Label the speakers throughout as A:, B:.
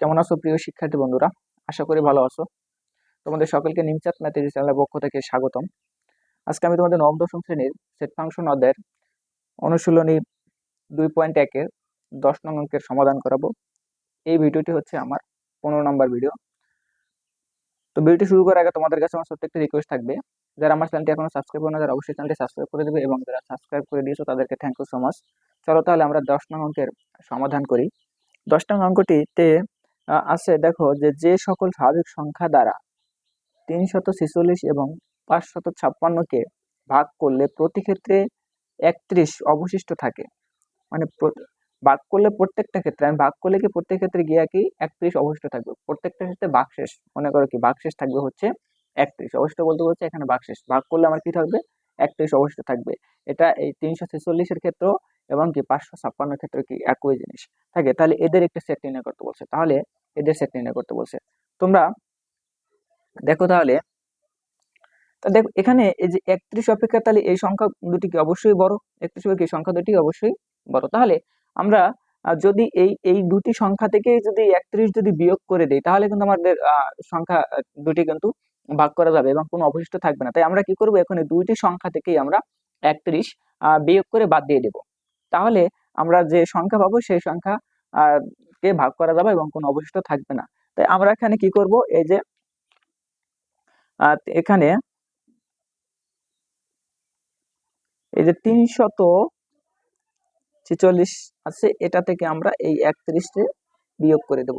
A: কেমন আছো প্রিয় শিক্ষার্থী বন্ধুরা? আশা করি ভালো আছো। তোমাদের সকলকে নিমচাঁদ ম্যাথের চ্যানেলের পক্ষ থেকে স্বাগতম। আজকে আমি তোমাদের নবম, দশম শ্রেণির সেট ফাংশন অধ্যায়ের অনুশীলনী দুই পয়েন্ট একের দশ নং অঙ্কের সমাধান করাবো। এই ভিডিওটি হচ্ছে আমার পনেরো নম্বর ভিডিও। তো ভিডিওটি শুরু করার আগে তোমাদের কাছে আমার ছোট্ট একটা রিকোয়েস্ট থাকবে। যারা আমার চ্যানেলটি এখনও সাবস্ক্রাইব করে না, তারা অবশ্যই চ্যানেলটি সাবস্ক্রাইব করে দেবে এবং যারা সাবস্ক্রাইব করে দিয়েছ তাদেরকে থ্যাংক ইউ সো মাচ চলো তাহলে আমরা দশ নং অঙ্কের সমাধান করি। দশ নং অঙ্কটিতে আছে, দেখো যে যে সকল স্বাভাবিক সংখ্যা দ্বারা তিনশত ছেচল্লিশ এবং পাঁচশত ছাপ্পান্নকে ভাগ করলে প্রতি ক্ষেত্রে একত্রিশ অবশিষ্ট থাকে। মানে ভাগ করলে প্রত্যেকটা ক্ষেত্রে, আমি ভাগ করলে কি প্রত্যেক ক্ষেত্রে গিয়া কি একত্রিশ অবশিষ্ট থাকবে? প্রত্যেকটা ক্ষেত্রে ভাগশেষ, মনে করো কি, ভাগশেষ থাকবে হচ্ছে একত্রিশ। অবশিষ্ট বলতে বলছে এখানে ভাগশেষ। ভাগ করলে আমার কি থাকবে? একত্রিশ অবশিষ্ট থাকবে। এটা এই তিনশো ছেচল্লিশের ক্ষেত্রেও এবং কি পাঁচশো ছাপ্পান্নের ক্ষেত্রে কি একই জিনিস। থাকে, তাহলে এদের একটা সেট নির্ণয় করতে বলছে। তাহলে এদের সেট নির্ণয় করতে বলছে। তোমরা দেখো তাহলে, তা দেখো, এখানে এই যে একত্রিশ অপেক্ষা তাহলে এই সংখ্যা দুটি কি অবশ্যই বড়, একত্রিশ অপেক্ষা এই সংখ্যা দুটি অবশ্যই বড়। তাহলে আমরা যদি এই এই দুটি সংখ্যা থেকে যদি একত্রিশ যদি বিয়োগ করে দেই, তাহলে কিন্তু আমাদের সংখ্যা দুটি কিন্তু ভাগ করা যাবে এবং কোনো অবশিষ্ট থাকবে না। তাই আমরা কি করব, এখন দুইটি সংখ্যা থেকেই আমরা একত্রিশ বিয়োগ করে বাদ দিয়ে দেব। তাহলে আমরা যে সংখ্যা পাবো, সেই সংখ্যা কে ভাগ করা যাবে এবং কোনো অবশিষ্ট থাকবে না। তাই আমরা এখানে কি করব? এই যে এখানে এই যে তিনশত ছেচল্লিশ আছে, এটা থেকে আমরা এই একত্রিশে বিয়োগ করে দেব।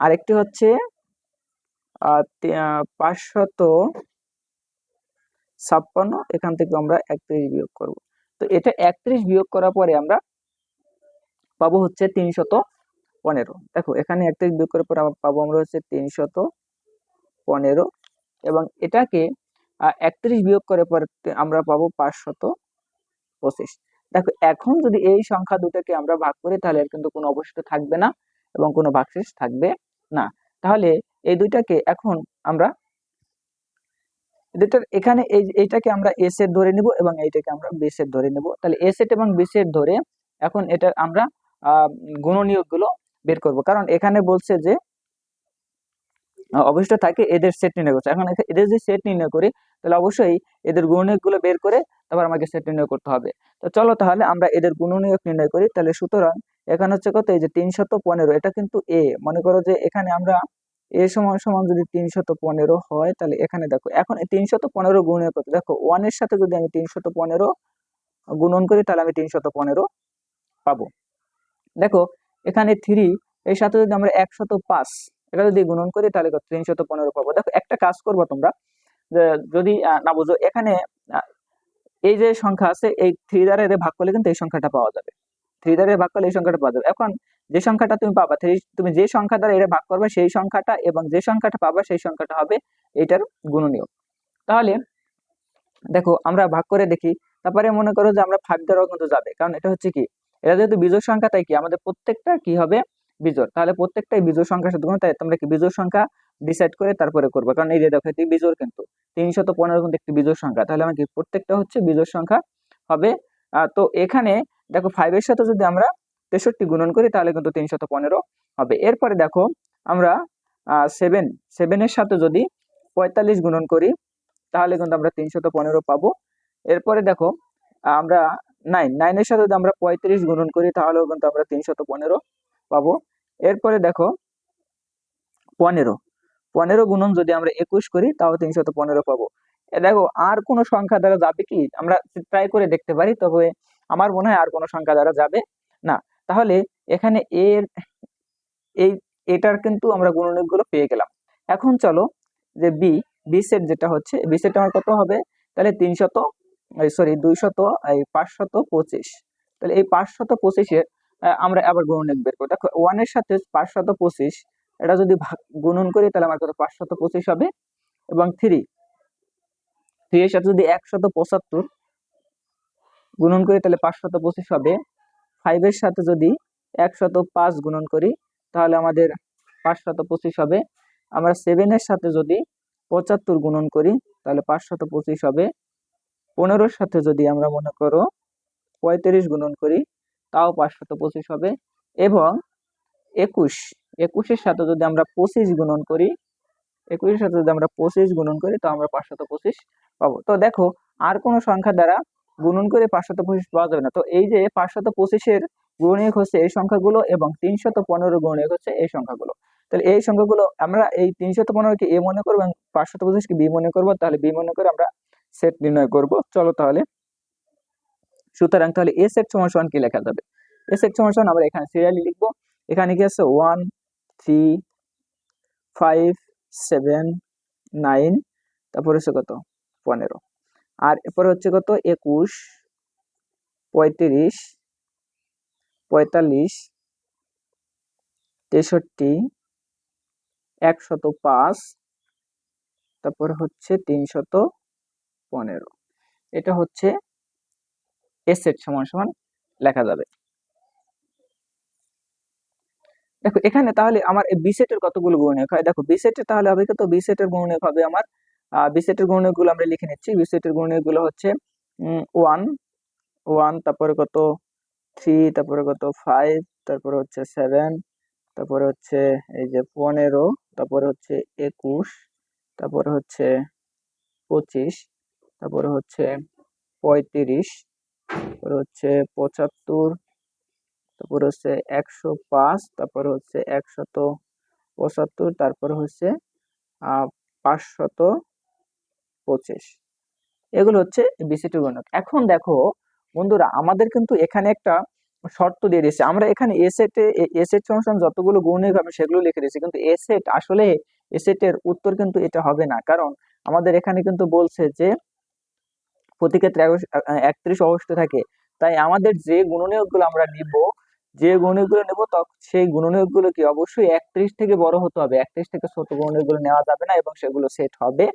A: আরেকটি হচ্ছে পাঁচশত ছাপ্পান্ন, এখান থেকে আমরা একত্রিশ বিয়োগ করব। তো এটা একত্রিশ বিয়োগ করার পরে আমরা পাবো হচ্ছে তিনশত পনেরো। দেখো, এখানে একত্রিশ বিয়োগ করার পর আবার পাবো আমরা হচ্ছে তিনশত পনেরো এবং এটাকে একত্রিশ বিয়োগ করার পর আমরা পাবো পাঁচশত পঁচিশ। দেখো, এখন যদি এই সংখ্যা দুটোকে আমরা ভাগ করি, তাহলে কিন্তু কোনো অবশিষ্ট থাকবে না এবং কোনো ভাগশেষ থাকবে না। তাহলে এই দুইটাকে এখন আমরা দুটার এখানে এই, এইটাকে আমরা এ সেট ধরে নিব এবং এইটাকে আমরা বি সেট ধরে নিব। তাহলে এ সেট এবং বি সেট ধরে এখন এটা আমরা আহ গুণনীয়কগুলো বের করব। কারণ এখানে বলছে যে অবশিষ্ট থাকে এদের সেট নির্ণয় করছে এখন এদের যদি সেট নির্ণয় করি, তাহলে অবশ্যই এদের গুণনীয়কগুলো বের করে তারপর আমাকে সেট নির্ণয় করতে হবে। তো চলো তাহলে আমরা এদের গুণনীয়ক নির্ণয় করি। তাহলে সুতরাং এখানে হচ্ছে কত? এই যে তিনশত পনেরো, এটা কিন্তু এ মনে করো যে এখানে আমরা এ সমান সমান যদি তিনশত পনেরো হয়, তাহলে এখানে দেখো, এখন তিনশত পনেরো গুণনীয়ক কত? দেখো ওয়ানের সাথে যদি আমি তিনশত পনেরো গুণন করি, তাহলে আমি তিনশত পনেরো পাবো। দেখো এখানে থ্রি এর সাথে যদি আমরা একশত পাঁচ এটা যদি গুণন করি, তাহলে তিনশত পনেরো পাবো। দেখো, একটা কাজ করব তোমরা যদি না বুঝো, এখানে এই যে সংখ্যা আছে, এই থ্রি দ্বারা এদের ভাগ করলে কিন্তু এই সংখ্যাটা পাওয়া যাবে। থ্রি দ্বারা ভাগ করলে এই সংখ্যাটা পাওয়া যাবে। এখন, যে সংখ্যাটা তুমি পাবা থ্রি তুমি যে সংখ্যা দ্বারা এটা ভাগ করবে, সেই সংখ্যাটা এবং যে সংখ্যাটা পাবা, সেই সংখ্যাটা হবে এটার গুণনীয় তাহলে, দেখো, আমরা ভাগ করে দেখি। তারপরে মনে করো যে আমরা ফাইভ দ্বারাও কিন্তু যাবে। কারণ এটা হচ্ছে কি? এটা যেহেতু বিজোড় সংখ্যা তাই কি? আমাদের প্রত্যেকটা কি হবে? বিজোড়। তাহলে প্রত্যেকটাই বিজোড় সংখ্যার সাথে গুণ, তাই তোমরা কি বিজোড় সংখ্যা ডিসাইড করে তারপরে করবে। কারণ এই যে দেখো এটি বিজোড় কিন্তু। তিনশত পনেরো কিন্তু একটি বিজোড় সংখ্যা। তাহলে আমার কি প্রত্যেকটা হচ্ছে বিজোড় সংখ্যা হবে। তো এখানে দেখো ফাইভের সাথে যদি আমরা তেষট্টি গুণন করি তাহলে কিন্তু তিনশত পনেরো হবে। এরপরে দেখো আমরা সেভেন সেভেনের সাথে যদি পঁয়তাল্লিশ গুণন করি তাহলে কিন্তু আমরা তিনশত পনেরো পাবো। এরপরে দেখো আমরা নাইন নাইনের সাথে যদি আমরা পঁয়ত্রিশ গুণন করি, তাহলেও কিন্তু আমরা তিনশত পনেরো পাবো। এরপরে দেখো, পনেরো। পনেরো গুণন যদি আমরা একুশ করি তাও তিনশত পনেরো পাবো। দেখো, আর কোনো সংখ্যা দ্বারা যাবে কি? আমরা ট্রাই করে দেখতে পারি, তবে আমার মনে হয় আর কোনো সংখ্যা দ্বারা যাবে না। তাহলে এখানে এর, এই, এটার কিন্তু আমরা গুণনীয়কগুলো পেয়ে গেলাম। এখন চলো যে বি বি সেট যেটা হচ্ছে বি সেট আমার কত হবে? তাহলে তিনশত সরি দুইশত, এই পাঁচশত পঁচিশ। তাহলে এই পাঁচশত পঁচিশের আমরা আবার গুণনীয়ক বের করব দেখো ওয়ানের সাথে পাঁচশত পঁচিশ, এটা যদি গুণন করি, তাহলে আমার কত? পাঁচশত পঁচিশ হবে। এবং থ্রি থ্রি এর সাথে যদি একশত পঁচাত্তর গুণন করি, তাহলে পাঁচশত পঁচিশ হবে। ফাইভের সাথে যদি একশত পাঁচ গুণন করি, তাহলে আমাদের পাঁচশত পঁচিশ হবে। আমরা সেভেনের সাথে যদি পঁচাত্তর গুণন করি, তাহলে পাঁচশত পঁচিশ হবে। পনেরোর সাথে যদি আমরা মনে করো পঁয়ত্রিশ গুণন করি, তাও পাঁচশত পঁচিশ হবে। এবং একুশ, একুশের সাথে যদি আমরা পঁচিশ গুণন করি, একুশের সাথে যদি আমরা পঁচিশ গুণন করি তো আমরা পাঁচশত পঁচিশ পাবো। তো দেখো, আর কোনো সংখ্যা দ্বারা গুণন করে পাঁচশত পঁচিশ পাওয়া যাবে না। তো এই যে পাঁচশত পঁচিশের গুণনীয়ক হচ্ছে এই সংখ্যাগুলো এবং তিনশত পনেরো গুণনীয়ক হচ্ছে এই সংখ্যাগুলো। তাহলে এই সংখ্যাগুলো আমরা এই তিনশত পনেরোকে এ মনে করব এবং পাঁচশত পঁচিশকে বি মনে করব। তাহলে বি মনে করে আমরা সেট নির্ণয় করব। চলো তাহলে। সুতরাং তাহলে এ সেট সমান সমান কি লেখা যাবে? এ সেট সমান সমান আমরা এখানে সিরিয়ালি লিখব। এখানে কি আছে? One three five seven nine তারপর হচ্ছে কত? পনেরো। আর এরপরে হচ্ছে কত? একুশ, পঁয়ত্রিশ, পঁয়তাল্লিশ, তেষট্টি, একশত পাঁচ, তারপরে হচ্ছে তিনশত পনেরো। এটা হচ্ছে এসেট সমান সমান লেখা যাবে। দেখো, এখানে তাহলে আমার বি সেটের কতগুলো গুণনীয়ক হয়? দেখো বি সেটের তাহলে হবে কত বি সেটের গুণনীয়ক হবে আমার বি সেটের গুণনীয়কগুলো আমরা লিখে নিচ্ছি। বি সেটের গুণনীয়কগুলো হচ্ছে ওয়ান ওয়ান তারপরে কত? থ্রি তারপরে কত? ফাইভ তারপরে হচ্ছে সেভেন তারপরে হচ্ছে এই যে পনেরো, তারপরে হচ্ছে একুশ, তারপরে হচ্ছে পঁচিশ তারপরে হচ্ছে পঁয়ত্রিশ, তারপরে হচ্ছে পঁচাত্তর, তারপরে হচ্ছে একশো পাঁচ, তারপরে হচ্ছে একশত পঁচাত্তর, তারপরে হচ্ছে পাঁচশত পঁচিশ। এগুলো হচ্ছে বিসিটি গণক। এখন দেখো বন্ধুরা, আমাদের কিন্তু এখানে একটা শর্ত দিয়ে দিয়েছে। আমরা এখানে এসেটে এসেট সংস্থান যতগুলো গুণিক হবে সেগুলো লিখে দিয়েছি। কিন্তু এসেট আসলে এসেটের উত্তর কিন্তু এটা হবে না। কারণ আমাদের এখানে কিন্তু বলছে যে প্রতি ক্ষেত্রে একত্রিশ অবস্থা থাকে। তাই আমাদের যে গুণনীয়কগুলো আমরা নিব, যে গুণনীয়কগুলো নেব সেই গুণনীয়কগুলো কি অবশ্যই একত্রিশ থেকে বড় হতে হবে। একত্রিশ থেকে ছোট গুণনীয়কগুলো নেওয়া যাবে না এবং সেগুলো সেট হবে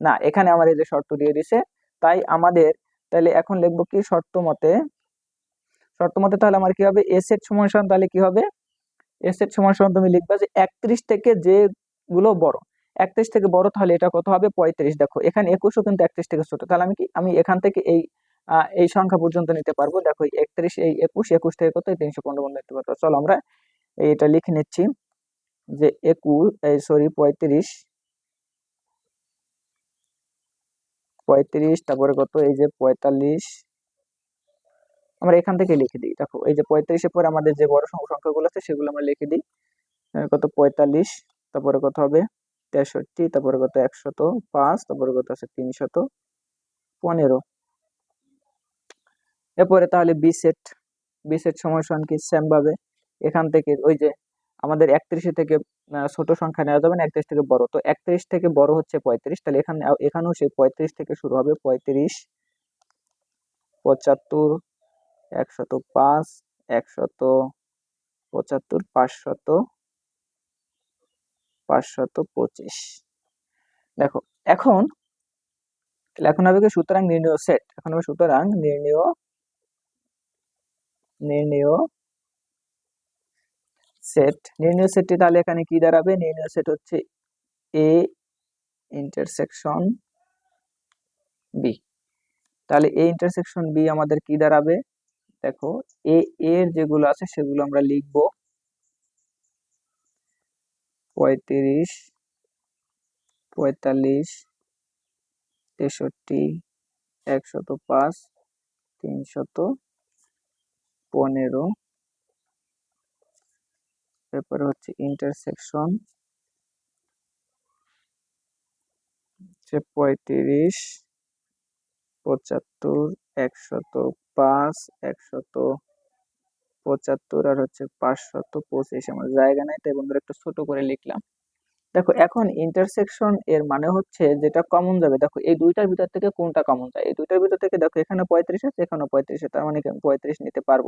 A: না। এখানে আমার এই যে শর্ত দিয়ে দিছে, তাই আমাদের তাহলে এখন লিখব কি শর্ত মতে শর্ত মতে তাহলে আমার কি হবে? এস এর সমান সমান তাহলে কি হবে? এস এর সমান সমান তুমি লিখবা যে একত্রিশ থেকে যেগুলো বড়। একত্রিশ থেকে বড় তাহলে এটা কত হবে? পঁয়ত্রিশ। দেখো, এখানে একুশও কিন্তু একত্রিশ থেকে ছোট। তাহলে আমি কি, আমি এখান থেকে এই এই সংখ্যা পর্যন্ত নিতে পারব? দেখো একত্রিশ, এই একুশ একুশ থেকে কত? তিনশো পনেরো বন্ধ নিতে পারব। চলো আমরা এটা লিখে নিচ্ছি যে একুশ, এই সরি, পঁয়ত্রিশ পঁয়ত্রিশ, তারপরে কত? এই যে পঁয়তাল্লিশ, আমরা এখান থেকে লিখে দিই। দেখো, এই যে পঁয়ত্রিশের পরে আমাদের যে বড় সংখ্যাগুলো আছে, সেগুলো আমরা লিখে দিই। কত? পঁয়তাল্লিশ, তারপরে কত হবে? তেষট্টি, তারপরে কত? একশত, পাঁচ, তারপরে কত আছে তিনশত, পনেরো। এরপরে তাহলে বি সেট বি সেট সময় সমান কি? সেম ভাবে। এখান থেকে ওই যে আমাদের একত্রিশে থেকে ছোট সংখ্যা নেওয়া যাবে না, একত্রিশ থেকে বড়। তো একত্রিশ থেকে বড় হচ্ছে পঁয়ত্রিশ। তাহলে এখানে, এখানেও সেই পঁয়ত্রিশ থেকে শুরু হবে। পঁয়ত্রিশ, পঁচাত্তর, একশত পাঁচ, একশত পঁচাত্তর, পাঁচশত পাঁচশত পঁচিশ। দেখো, এখন এখন হবে কি সুতরাং নির্ণয় সেট এখন হবে সুতরাং নির্ণয় নির্ণয় সেট নির্ণয় সেটটি তাহলে এখানে কি দাঁড়াবে? নির্ণয় সেট হচ্ছে এ ইন্টারসেকশন বি তাহলে এ ইন্টারসেকশন বি আমাদের কি দাঁড়াবে? দেখো এ এর যেগুলো আছে সেগুলো আমরা লিখব। পঁয়ত্রিশ, পঁয়তাল্লিশ, তেষট্টি, একশত পাঁচ, তিনশত পনেরো। তারপরে হচ্ছে ইন্টারসেকশন হচ্ছে পঁয়ত্রিশ, পঁচাত্তর, একশত পাঁচ, একশত পঁচাত্তর আর হচ্ছে পাঁচশত পঁচিশ। আমার জায়গা নাই, তাই বন্ধুরা একটু ছোট করে লিখলাম। দেখো, এখন ইন্টারসেকশন এর মানে হচ্ছে যেটা কমন যাবে। দেখো, এই দুইটার ভিতর থেকে কোনটা কমন যায়? এই দুইটার ভিতর থেকে দেখো, এখানে পঁয়ত্রিশ আছে, এখানে পঁয়ত্রিশ তার মানে পঁয়ত্রিশ নিতে পারব।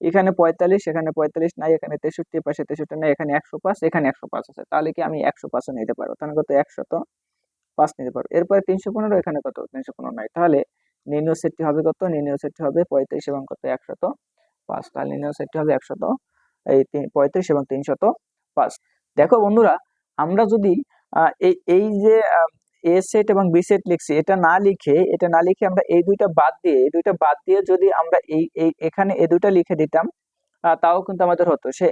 A: এখানে পঁয়তাল্লিশ এখানে পঁয়তাল্লিশ নাই, এখানে তেষট্টি পাশে তেষট্টি নাই, এখানে একশো পাঁচ, এখানে একশো পাঁচ আছে। তাহলে কি আমি একশো পাঁচও নিতে পারব? তাহলে কত? একশত পাঁচ নিতে পারব। এরপরে তিনশো পনেরো, এখানে কত? তিনশো পনেরো নাই। তাহলে নির্ণয় সেটটি হবে কত? নির্ণয় সেটটি হবে পঁয়ত্রিশ এবং কত? একশত পাঁচ তাহলে নির্ণয় সেটটি হবে একশত, এই পঁয়ত্রিশ এবং তিনশত পাঁচ। দেখো বন্ধুরা, আমরা যদি এই এই যে এ সেট এবং বি সেট লিখছি, এটা না লিখে, এটা না লিখে আমরা এই দুইটা বাদ দিয়ে, এই দুইটা বাদ দিয়ে যদি আমরা এই এই, এখানে এই দুইটা লিখে দিতাম তাও কিন্তু আমাদের হতো। সে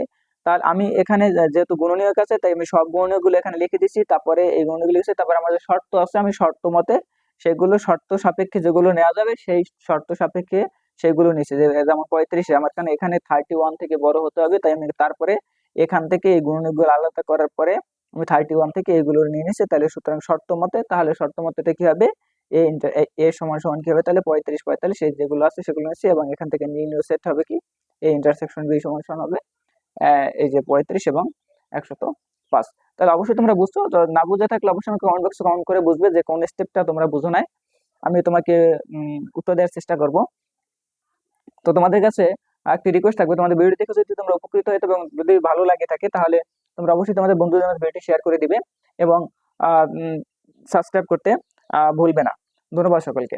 A: তাহলে আমি এখানে যেহেতু গুণনীয়ক আছে, তাই আমি সব গুণনীয়কগুলো এখানে লিখে দিচ্ছি তারপরে এই গুণনীয়কগুলো লিখেছি, তারপরে আমাদের শর্ত আছে, আমি শর্ত মতে সেগুলো শর্ত সাপেক্ষে যেগুলো নেওয়া যাবে, সেই শর্ত সাপেক্ষে সেগুলো নিচ্ছি। যে যেমন পঁয়ত্রিশ, আমার কারণে এখানে থার্টি ওয়ান থেকে বড় হতে হবে, তাই আমি তারপরে এখান থেকে এই গুণনীয়কগুলো আলাদা করার পরে আমি থার্টি ওয়ান থেকে এইগুলো নিয়ে নিচ্ছি। তাহলে সুতরাং শর্ত মতে, তাহলে শর্ত মতে এটা কি হবে? এ ইন্টার এ সমান সমান কি হবে? তাহলে পঁয়ত্রিশ, পঁয়তাল্লিশ, এই যেগুলো আছে সেগুলো নিচ্ছি এবং এখান থেকে নির্ণয় সেট হবে কি? এ ইন্টারসেকশন বি সমান সমান হবে এই যে পঁয়ত্রিশ এবং একশত পাঁচ। তাহলে অবশ্যই তোমরা বুঝছ? তো না বুঝে থাকলে অবশ্যই আমাকে কমেন্ট বক্সে কমেন্ট করে বুঝবে যে কোন স্টেপটা তোমরা বুঝো নাই। আমি তোমাকে উত্তর দেওয়ার চেষ্টা করব। তো তোমাদের কাছে একটি রিকোয়েস্ট থাকবে, তোমাদের ভিডিও দেখে যদি তোমরা উপকৃত হয়ে এবং যদি ভালো লাগে থাকে, তাহলে তোমরা অবশ্যই তোমাদের বন্ধুদের মধ্যে ভিডিওটি শেয়ার করে দিবে এবং সাবস্ক্রাইব করতে ভুলবে না। ধন্যবাদ সকলকে।